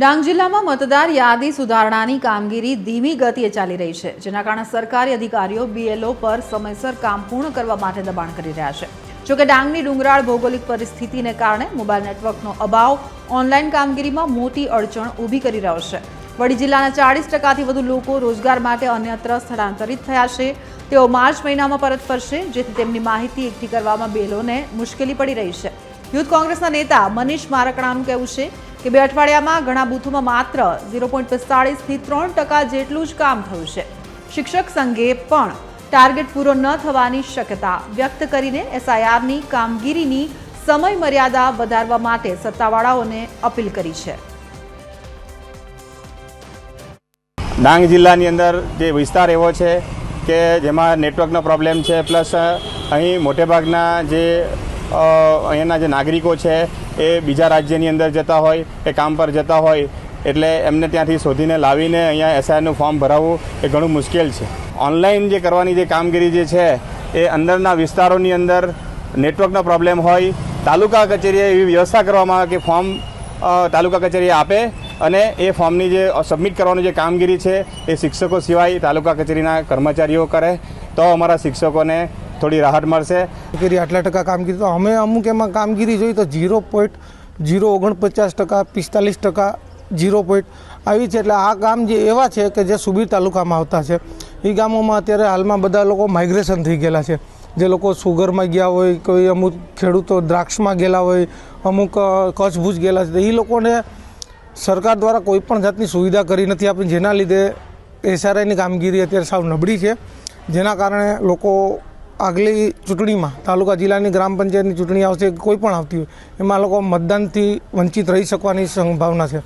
ડાંગ જિલ્લામાં મતદાર યાદી સુધારણાની કામગીરી ધીમી ગતિએ ચાલી રહી છે, જેના કારણે સરકારી અધિકારીઓ બીએલઓ પર સમયસર કામ પૂર્ણ કરવા માટે દબાણ કરી રહ્યા છે. જોકે ડાંગની ડુંગરાળ ભૌગોલિક પરિસ્થિતિને કારણે મોબાઈલ નેટવર્કનો અભાવ, ઓનલાઈન કામગીરીમાં મોટી અડચણ ઊભી કરી રહ્યો છે. વડી જિલ્લાના ચાળીસ ટકાથી વધુ લોકો રોજગાર માટે અન્યત્ર સ્થળાંતરિત થયા છે. તેઓ માર્ચ મહિનામાં પરત ફરશે, જેથી તેમની માહિતી એકઠી કરવામાં બેલોને મુશ્કેલી પડી રહી છે. યુથ કોંગ્રેસના નેતા મનીષ મારકણાનું કહેવું છે કે બે અઠવાડિયામાં ઘણા બૂથોમાં માત્ર ઝીરો પોઈન્ટ પિસ્તાળીસથી ત્રણ ટકા જેટલું જ કામ થયું છે. શિક્ષક સંઘે પણ ટાર્ગેટ પૂરો ન થવાની શક્યતા વ્યક્ત કરીને એસઆઈઆરની કામગીરીની સમય મર્યાદા વધારવા માટે સત્તાવાળાઓને અપીલ કરી છે. ડાંગ જિલ્લાની અંદર જે વિસ્તાર એવો છે કે જેમાં નેટવર્કનો પ્રોબ્લેમ છે, પ્લસ અહીં મોટેભાગના જે અહીંયાના જે નાગરિકો છે, એ બીજા રાજ્યની અંદર જતા હોય, એ કામ પર જતા હોય, એટલે એમને ત્યાંથી શોધીને લાવીને અહીંયા એસઆઈનું ફોર્મ ભરાવવું એ ઘણું મુશ્કેલ છે. ઓનલાઈન જે કરવાની જે કામગીરી જે છે, એ અંદરના વિસ્તારોની અંદર નેટવર્કનો પ્રોબ્લેમ હોય, તાલુકા કચેરીએ એવી વ્યવસ્થા કરવામાં આવે કે ફોર્મ તાલુકા કચેરીએ આપે અને એ ફોર્મની જે સબમિટ કરવાની જે કામગીરી છે, એ શિક્ષકો સિવાય તાલુકા કચેરીના કર્મચારીઓ કરે. તો અમારા શિક્ષકોને થોડી રાહત મળશે. કરી આટલા ટકા કામગીરી તો અમે અમુક એમાં કામગીરી જોઈ તો ઝીરો પોઈન્ટ ઝીરો ઓગણપચાસ ટકા, પિસ્તાલીસ ટકા ઝીરો પોઈન્ટ આવી છે. એટલે આ ગામ જે એવા છે કે જે સુબીર તાલુકામાં આવતા છે, એ ગામોમાં અત્યારે હાલમાં બધા લોકો માઇગ્રેશન થઈ ગયેલા છે. જે લોકો સુગરમાં ગયા હોય, કોઈ અમુક ખેડૂતો દ્રાક્ષમાં ગયેલા હોય, અમુક કચ્છભૂજ ગયેલા છે એ લોકોને સરકાર દ્વારા કોઈ પણ જાતની સુવિધા કરી નથી આપી. જેના લીધે એસઆરઆઈની કામગીરી અત્યારે સાવ નબળી છે. જેના કારણે લોકો આગલી ચૂંટણીમાં તાલુકા જિલ્લાની ગ્રામ પંચાયતની ચૂંટણી આવશે કોઈ પણ આવતી હોય, એમાં લોકો મતદાનથી વંચિત રહી શકવાની સંભાવના છે.